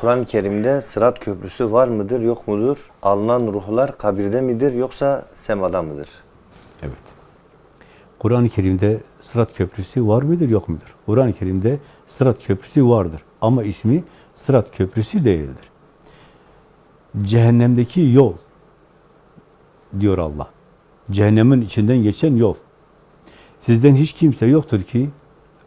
Kur'an-ı Kerim'de Sırat Köprüsü var mıdır, yok mudur? Alınan ruhlar kabirde midir, yoksa semada mıdır? Evet. Kur'an-ı Kerim'de Sırat Köprüsü var mıdır, yok mudur? Kur'an-ı Kerim'de Sırat Köprüsü vardır. Ama ismi Sırat Köprüsü değildir. Cehennemdeki yol diyor Allah. Cehennemin içinden geçen yol. Sizden hiç kimse yoktur ki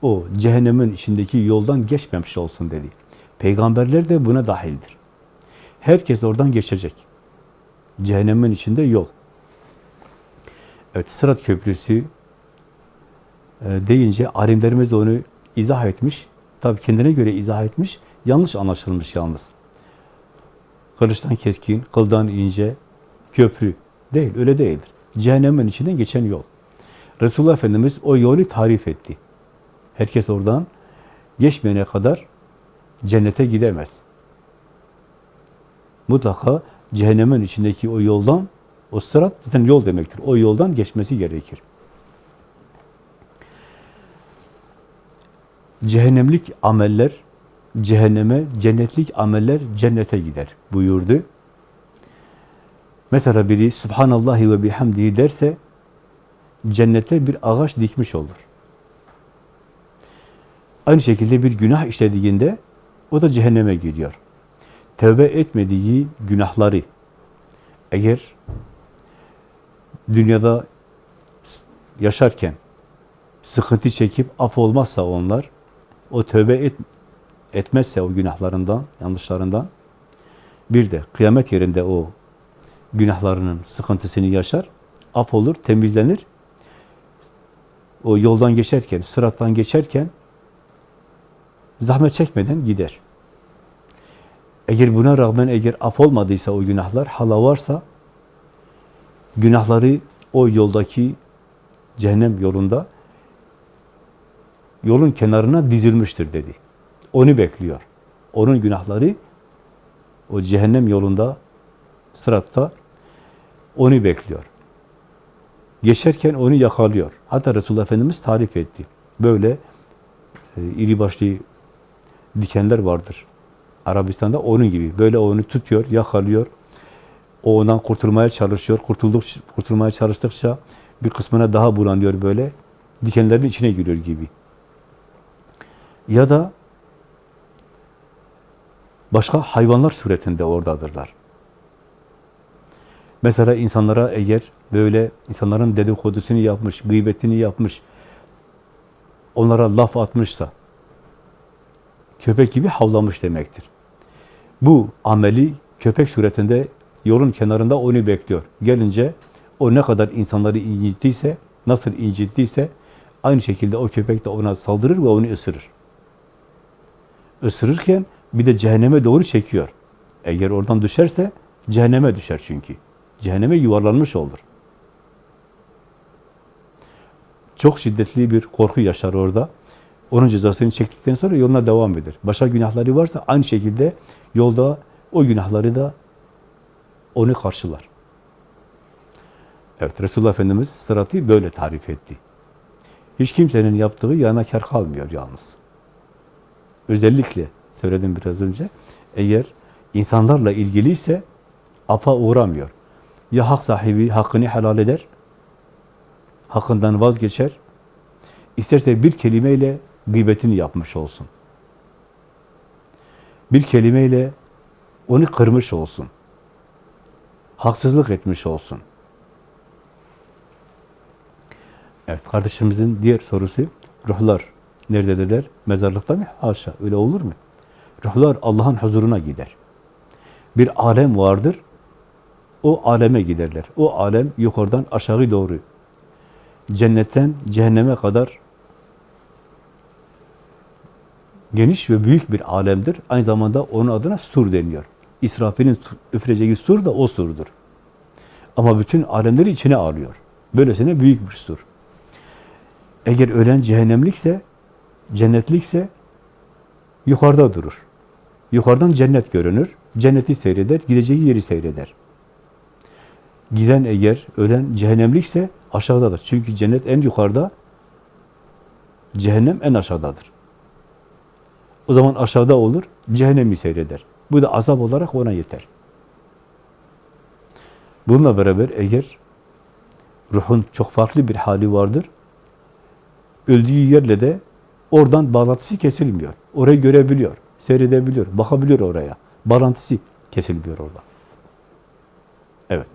o cehennemin içindeki yoldan geçmemiş olsun dedi. Peygamberler de buna dahildir. Herkes oradan geçecek. Cehennemin içinde yol. Evet, Sırat Köprüsü e, deyince alimlerimiz de onu izah etmiş. Tabi kendine göre izah etmiş. Yanlış anlaşılmış yalnız. Kılıçtan keskin, kıldan ince, köprü. Değil, öyle değildir. Cehennemin içinden geçen yol. Resulullah Efendimiz o yolu tarif etti. Herkes oradan geçmeyene kadar cennete gidemez. Mutlaka cehennemin içindeki o yoldan, o sırat zaten yol demektir. O yoldan geçmesi gerekir. Cehennemlik ameller cehenneme, cennetlik ameller cennete gider buyurdu. Mesela biri Subhanallahi ve bihamdihi derse cennete bir ağaç dikmiş olur. Aynı şekilde bir günah işlediğinde o da cehenneme gidiyor. Tevbe etmediği günahları eğer dünyada yaşarken sıkıntı çekip af olmazsa onlar, o tövbe et, etmezse o günahlarından, yanlışlarından, bir de kıyamet yerinde o günahlarının sıkıntısını yaşar, af olur, temizlenir. O yoldan geçerken, sırattan geçerken zahmet çekmeden gider. Eğer buna rağmen eğer af olmadıysa o günahlar, hala varsa günahları o yoldaki cehennem yolunda yolun kenarına dizilmiştir dedi. Onu bekliyor. Onun günahları o cehennem yolunda sıratta onu bekliyor. Geçerken onu yakalıyor. Hatta Resulullah Efendimiz tarif etti. Böyle e, iri başlı dikenler vardır. Arabistan'da onun gibi. Böyle onu tutuyor, yakalıyor. O ondan kurtulmaya çalışıyor. Kurtulduk, kurtulmaya çalıştıkça bir kısmına daha bulanıyor böyle. Dikenlerin içine giriyor gibi. Ya da başka hayvanlar suretinde oradadırlar. Mesela insanlara eğer böyle insanların dedikodusunu yapmış, gıybetini yapmış, onlara laf atmışsa, köpek gibi havlamış demektir. Bu ameli köpek suretinde yolun kenarında onu bekliyor. Gelince o ne kadar insanları incittiyse, nasıl incittiyse aynı şekilde o köpek de ona saldırır ve onu ısırır. Isırırken bir de cehenneme doğru çekiyor. Eğer oradan düşerse cehenneme düşer çünkü. Cehenneme yuvarlanmış olur. Çok şiddetli bir korku yaşar orada. Onun cezasını çektikten sonra yoluna devam eder. Başka günahları varsa aynı şekilde yolda o günahları da onu karşılar. Evet, Resulullah Efendimiz sıratı böyle tarif etti. Hiç kimsenin yaptığı yana kar kalmıyor yalnız. Özellikle söyledim biraz önce, eğer insanlarla ilgiliyse afa uğramıyor. Ya hak sahibi hakkını helal eder, hakkından vazgeçer, isterse bir kelimeyle gıybetini yapmış olsun. Bir kelimeyle onu kırmış olsun. Haksızlık etmiş olsun. Evet, kardeşimizin diğer sorusu, ruhlar nerededirler? Mezarlıkta mı? Haşa, öyle olur mu? Ruhlar Allah'ın huzuruna gider. Bir alem vardır, o aleme giderler. O alem yukarıdan aşağı doğru, cennetten cehenneme kadar geniş ve büyük bir alemdir. Aynı zamanda onun adına sur deniyor. İsrafil'in üfüreceği sur da o surdur. Ama bütün alemleri içine alıyor. Böylesine büyük bir sur. Eğer ölen cehennemlikse, cennetlikse yukarıda durur. Yukarıdan cennet görünür. Cenneti seyreder, gideceği yeri seyreder. Giden eğer ölen cehennemlikse aşağıdadır. Çünkü cennet en yukarıda, cehennem en aşağıdadır. O zaman aşağıda olur, cehennemi seyreder. Bu da azap olarak ona yeter. Bununla beraber eğer ruhun çok farklı bir hali vardır, öldüğü yerle de oradan bağlantısı kesilmiyor. Orayı görebiliyor, seyredebiliyor, bakabiliyor oraya. Bağlantısı kesilmiyor orada. Evet.